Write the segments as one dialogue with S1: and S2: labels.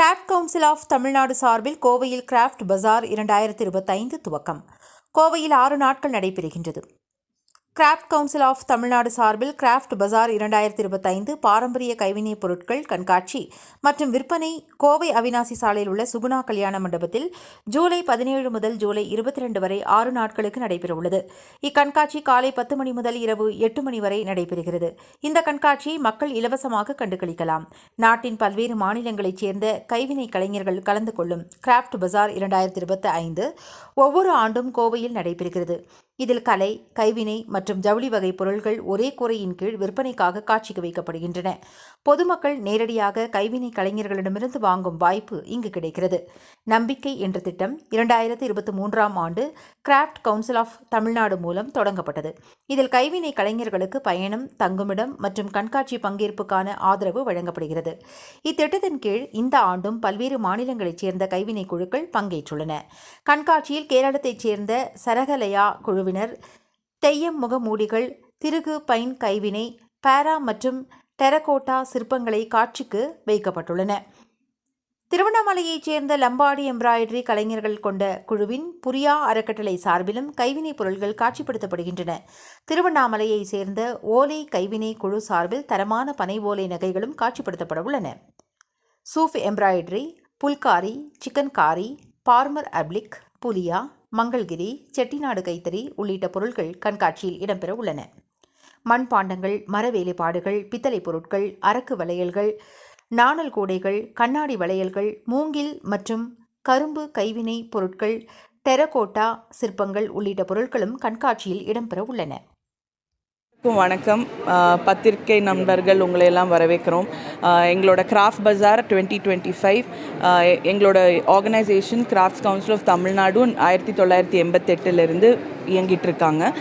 S1: craft council of Tamil Nadu சார்பில் கோவையில் craft பஜார் இரண்டாயிரத்தி இருபத்தைந்து துவக்கம். கோவையில் ஆறு நாட்கள் நடைபெறுகின்றது. கிராஃப்ட் கவுன்சில் ஆஃப் தமிழ்நாடு சார்பில் கிராஃப்ட் பஜார் இரண்டாயிரத்தி இருபத்தைந்து பாரம்பரிய கைவினைப் பொருட்கள் கண்காட்சி மற்றும் விற்பனை கோவை அவினாசி சாலையில் உள்ள சுகுணா கல்யாண மண்டபத்தில் ஜூலை பதினேழு முதல் ஜூலை இருபத்தி ரெண்டு வரை ஆறு நாட்களுக்கு நடைபெறவுள்ளது. இக்கண்காட்சி காலை பத்து மணி முதல் இரவு எட்டு மணி வரை நடைபெறுகிறது. இந்த கண்காட்சியை மக்கள் இலவசமாக கண்டுகளிக்கலாம். நாட்டின் பல்வேறு மாநிலங்களைச் சேர்ந்த கைவினை கலைஞர்கள் கலந்து கொள்ளும் கிராஃப்ட் பஜார் இரண்டாயிரத்தி இருபத்தி ஐந்து ஒவ்வொரு ஆண்டும் கோவையில் நடைபெறுகிறது. இதில் கலை கைவினை மற்றும் ஜவுளி வகை பொருள்கள் ஒரே கூரையின் கீழ் விற்பனைக்காக காட்சிக்கு வைக்கப்படுகின்றன. பொதுமக்கள் நேரடியாக கைவினை கலைஞர்களிடமிருந்து வாங்கும் வாய்ப்பு இங்கு கிடைக்கிறது. நம்பிக்கை என்ற திட்டம் இரண்டாயிரத்தி இருபத்தி மூன்றாம் ஆண்டு கிராஃப்ட் கவுன்சில் ஆஃப் தமிழ்நாடு மூலம் தொடங்கப்பட்டது. இதில் கைவினை கலைஞர்களுக்கு பயணம் தங்குமிடம் மற்றும் கண்காட்சி பங்கேற்புக்கான ஆதரவு வழங்கப்படுகிறது. இத்திட்டத்தின் கீழ் இந்த ஆண்டும் பல்வேறு மாநிலங்களைச் சேர்ந்த கைவினை குழுக்கள் பங்கேற்றுள்ளன. கண்காட்சியில் கேரளத்தைச் சேர்ந்த சரகலயா குழுவினர் தெய்யம் முகமூடிகள் திருகு பைன் கைவினை பாரா மற்றும் டெரகோட்டா சிற்பங்களை காட்சிக்கு வைக்கப்பட்டுள்ளன. திருவண்ணாமலையைச் சேர்ந்த லம்பாடி எம்ப்ராய்டரி கலைஞர்கள் கொண்ட குழுவின் புரியா அறக்கட்டளை சார்பிலும் கைவினைப் பொருட்கள் காட்சிப்படுத்தப்படுகின்றன. திருவண்ணாமலையைச் சேர்ந்த ஓலை கைவினை குழு சார்பில் தரமான பனை ஓலை நகைகளும் காட்சிப்படுத்தப்பட உள்ளன. சூஃப் எம்ப்ராய்டரி புல்காரி சிக்கன் காரி பார்மர் அப்ளிக் புலியா மங்கள்கிரி செட்டிநாடு கைத்தறி உள்ளிட்ட பொருட்கள் கண்காட்சியில் இடம்பெற உள்ளன. மண்பாண்டங்கள் மர வேலைப்பாடுகள் பித்தளை பொருட்கள் அரக்கு வளையல்கள் நாணல் கூடைகள் கண்ணாடி வளையல்கள் மூங்கில் மற்றும் கரும்பு கைவினை பொருட்கள் டெரகோட்டா சிற்பங்கள் உள்ளிட்ட பொருட்களும் கண்காட்சியில் இடம்பெற உள்ளன.
S2: வணக்கம். பத்திரிகை நண்பர்கள் உங்களை எல்லாம் வரவேற்கிறோம். எங்களோட craft bazaar twenty twenty five. எங்களோட organisation crafts council of Tamil Nadu ஆயிரத்தி தொள்ளாயிரத்தி எண்பத்தெட்டுலேருந்து இயங்கிட்டு இருக்காங்க.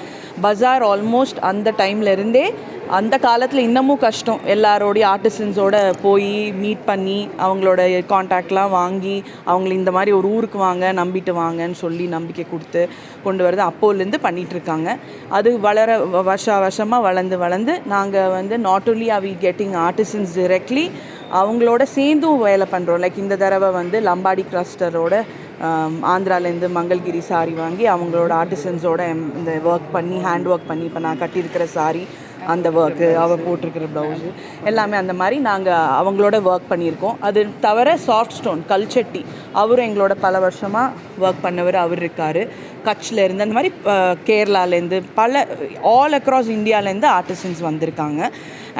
S2: பஜார் ஆல்மோஸ்ட் அந்த டைமில் இருந்தே அந்த காலத்தில் இன்னமும் கஷ்டம். எல்லாரோடைய ஆர்டிசன்ஸோட போய் மீட் பண்ணி அவங்களோட காண்டாக்ட்லாம் வாங்கி அவங்கள இந்த மாதிரி ஒரு ஊருக்கு வாங்க நம்பிட்டு வாங்கன்னு சொல்லி நம்பிக்கை கொடுத்து கொண்டு வரது அப்போலேருந்து பண்ணிகிட்ருக்காங்க அது வளர வ- வருஷா வருஷமாக வளர்ந்து வளர்ந்து நாங்கள் வந்து not only are we getting artisans directly அவங்களோட சேர்ந்தும் வேலை பண்ணுறோம் லைக் இந்த தடவை வந்து லம்பாடி கிளஸ்டரோட ஆந்திராலேருந்து மங்கள்கிரி சாரி வாங்கி அவங்களோட ஆர்டிசன்ஸோட இந்த ஒர்க் பண்ணி ஹேண்ட் ஒர்க் பண்ணி இப்போ நான் கட்டியிருக்கிற சாரி அந்த ஒர்க்கு அவள் போட்டிருக்கிற ப்ளவுஸு எல்லாமே அந்த மாதிரி நாங்கள் அவங்களோட ஒர்க் பண்ணியிருக்கோம். அது தவிர சாஃப்ட் ஸ்டோன் கல்ச்சட்டி அவரும் எங்களோட பல வருஷமாக ஒர்க் பண்ணவர் அவர் இருக்கார். கட்ச்லேருந்து அந்த மாதிரி கேரளாலேருந்து பல ஆல் அக்ராஸ் இந்தியாவிலேருந்து ஆர்டிசன்ஸ் வந்திருக்காங்க.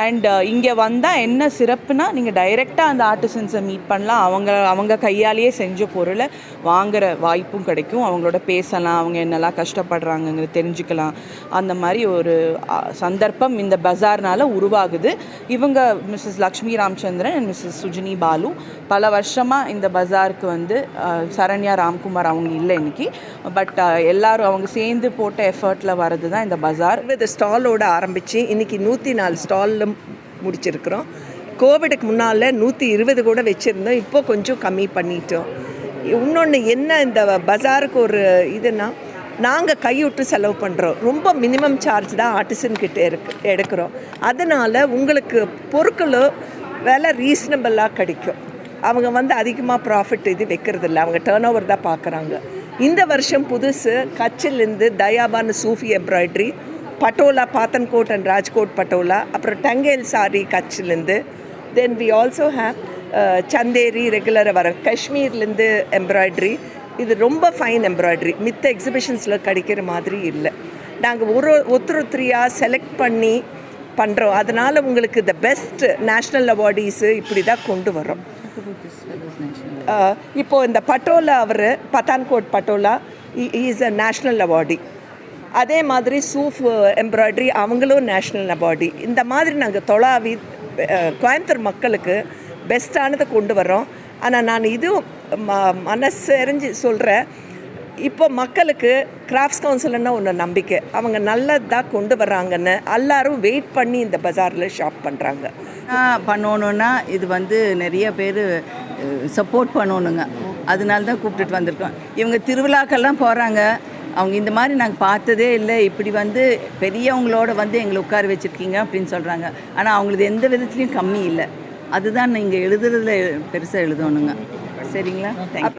S2: அண்ட் uh, இங்கே வந்தால் என்ன சிறப்புனா நீங்கள் டைரெக்டாக அந்த ஆர்டிசன்ஸை மீட் பண்ணலாம். அவங்க அவங்க கையாலேயே செஞ்ச பொருளை வாங்குற வாய்ப்பும் கிடைக்கும். அவங்களோட பேசலாம். அவங்க என்னெல்லாம் கஷ்டப்படுறாங்கங்கிறது தெரிஞ்சுக்கலாம். அந்த மாதிரி ஒரு சந்தர்ப்பம் இந்த பஜார்னால் உருவாகுது. இவங்க Mrs Lakshmi Ramachandran and Mrs Sujini Balu பல வருஷமாக இந்த பஜாருக்கு வந்து சரண்யா ராம்குமார் அவங்க இல்லை இன்னைக்கு. பட் எல்லாரும் அவங்க சேர்ந்து போட்ட எஃபர்ட்டில் வர்றது தான் இந்த பஜார்
S3: இந்த ஸ்டாலோட ஆரம்பித்து இன்னைக்கு நூற்றி நாலு ஸ்டாலில் முடிச்சிருக்கிறோம். கோவிடுக்கு முன்னால் நூற்றி இருபது கூட வச்சுருந்தோம். இப்போ கொஞ்சம் கம்மி பண்ணிட்டோம். இன்னொன்று என்ன இந்த பஜாருக்கு ஒரு இதுனா நாங்கள் கைவிட்டு செலவு பண்ணுறோம் ரொம்ப மினிமம் சார்ஜ் தான் ஆர்டிசன் கிட்ட இருக்கு எடுக்கிறோம். அதனால் உங்களுக்கு பொருட்களும் விலை ரீசனபிளாக கிடைக்கும். அவங்க வந்து அதிகமாக ப்ராஃபிட் இது வைக்கிறதில்ல அவங்க டேர்ன் ஓவர் தான் பார்க்குறாங்க இந்த வருஷம் புதுசு கச்சிலேருந்து தயாபான் Sufi embroidery Patola Pathankot and Rajkot Patola அப்புறம் Tangail sorry கட்சிலேருந்து then we also have Chanderi ரெகுலராக வர காஷ்மீர்லேருந்து எம்ப்ராய்டரி இது ரொம்ப ஃபைன் எம்ப்ராய்டரி மித்த எக்ஸிபிஷன்ஸில் கிடைக்கிற மாதிரி இல்லை. நாங்கள் ஒரு ஒருத்தர் ஒருத்தரையாக செலக்ட் பண்ணி பண்ணுறோம் அதனால் உங்களுக்கு த பெஸ்ட் நேஷ்னல் அவார்டீஸு இப்படி தான் கொண்டு வரோம் இப்போது uh, இப்போ இந்த பட்டோலா அவர் Pathankot Patola is a national awardee அதே மாதிரி சூஃப் எம்ப்ராய்டரி அவங்களும் நேஷ்னல் அவார்டி இந்த மாதிரி நாங்கள் தொழாவி கோயம்புத்தூர் மக்களுக்கு பெஸ்ட்டானதை கொண்டு வரோம் ஆனால் நான் இதுவும் ம மனசு எறிஞ்சு சொல்கிறேன் இப்போ மக்களுக்கு கிராஃப்ட்ஸ் கவுன்சில்னா ஒன்று நம்பிக்கை. அவங்க நல்லதாக கொண்டு வர்றாங்கன்னு எல்லாரும் வெயிட் பண்ணி இந்த பஜாரில் ஷாப் பண்ணுறாங்க
S4: பண்ணணுன்னா இது வந்து நிறைய பேர் சப்போர்ட் பண்ணணுங்க. அதனால தான் கூப்பிட்டுட்டு வந்திருக்கோம். இவங்க திருவிழாக்கெல்லாம் போகிறாங்க அவங்க இந்த மாதிரி நாங்கள் பார்த்ததே இல்லை. இப்படி வந்து பெரியவங்களோட வந்து எங்களை உட்கார வச்சுருக்கீங்க அப்படின்னு சொல்கிறாங்க ஆனால் அவங்களது எந்த விதத்துலேயும் கம்மி இல்லை. அதுதான் நீங்கள் எழுதுறதுல பெருசாக எழுதணுங்க. சரிங்களா? தேங்க்யூ